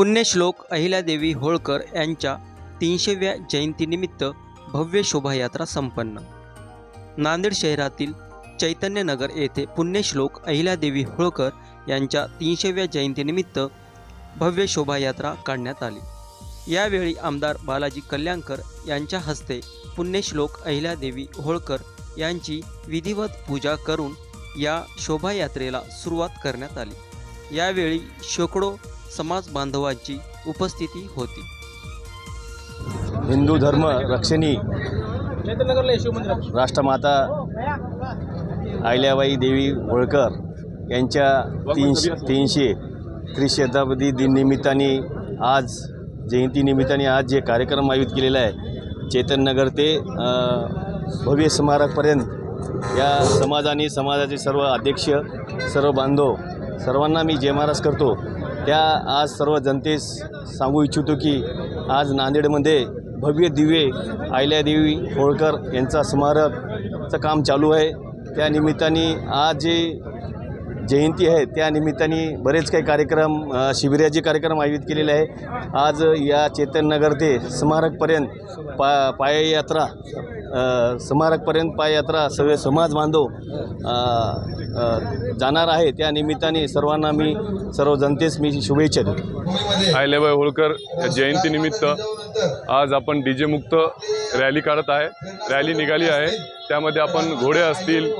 पुण्यश्लोक अहिल्यादेवी होळकर यांच्या तीनशेव्या जयंतीनिमित्त भव्य शोभायात्रा संपन्न. नांदेड शहरातील चैतन्यनगर येथे पुण्यश्लोक अहिल्यादेवी होळकर यांच्या तीनशेव्या जयंतीनिमित्त भव्य शोभायात्रा काढण्यात आली. यावेळी आमदार बालाजी कल्याणकर यांच्या हस्ते पुण्यश्लोक अहिल्यादेवी होळकर यांची विधिवत पूजा करून या शोभायात्रेला सुरुवात करण्यात आली. यावेळी शेकडो समाज बांधवांची उपस्थिती होती. हिंदू धर्म रक्षणी राष्ट्रमाता अहिल्याबाई देवी होळकर यांच्या तीनशे तीनशे त्रिशताब्दी दिननिमित्ताने आज जयंतीनिमित्ताने आज जे कार्यक्रम आयोजित केलेला आहे चेतननगर ते भव्य स्मारकपर्यंत या समाजाने समाजाचे सर्व अध्यक्ष सर्व बांधव सर्वांना मी जय महाराज करतो. त्या आज सर्व जनतेस सांगू इच्छितो की आज नांदेडमध्ये भव्य दिवे अहिल्यादेवी होळकर यांचा स्मारकचं काम चालू आहे. त्या निमित्ताने आज जे जयंती आहे. त्या निमित्ताने बरेच काही कार्यक्रम शिबिराचे कार्यक्रम आयोजित केलेले आहे. आज या चेतननगर ते स्मारकपर्यंत पा पाययात्रा स्मारकपर्यंत पाययात्रा सगळे समाज बांधव जाणार आहे. त्या निमित्ताने सर्वांना मी सर्व जनतेस मी शुभेच्छा देतो. अहिल्याबाई होळकर जयंतीनिमित्त आज आपण डीजे मुक्त रॅली काढत आहे. रॅली निघाली आहे. त्यामध्ये आपण घोडे असतील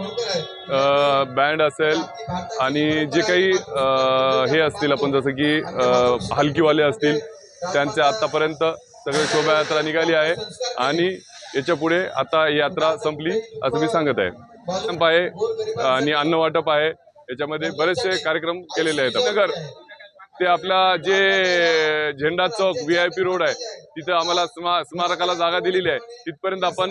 बँड असेल आणि जे काही हे असतील आपण जसं की हलकीवाले असतील त्यांचे आत्तापर्यंत सगळे शोभायात्रा निघाली आहे. आणि याच्यापुढे आता यात्रा संपली असं मी सांगत आहे. आहे आणि अन्न वाटप आहे. याच्यामध्ये बरेचसे कार्यक्रम केलेले आहेत. नगर ते आपला जे झेंडा चौक व्ही आय पी रोड आहे तिथं आम्हाला स्मा स्मारकाला जागा दिलेली आहे. तिथपर्यंत आपण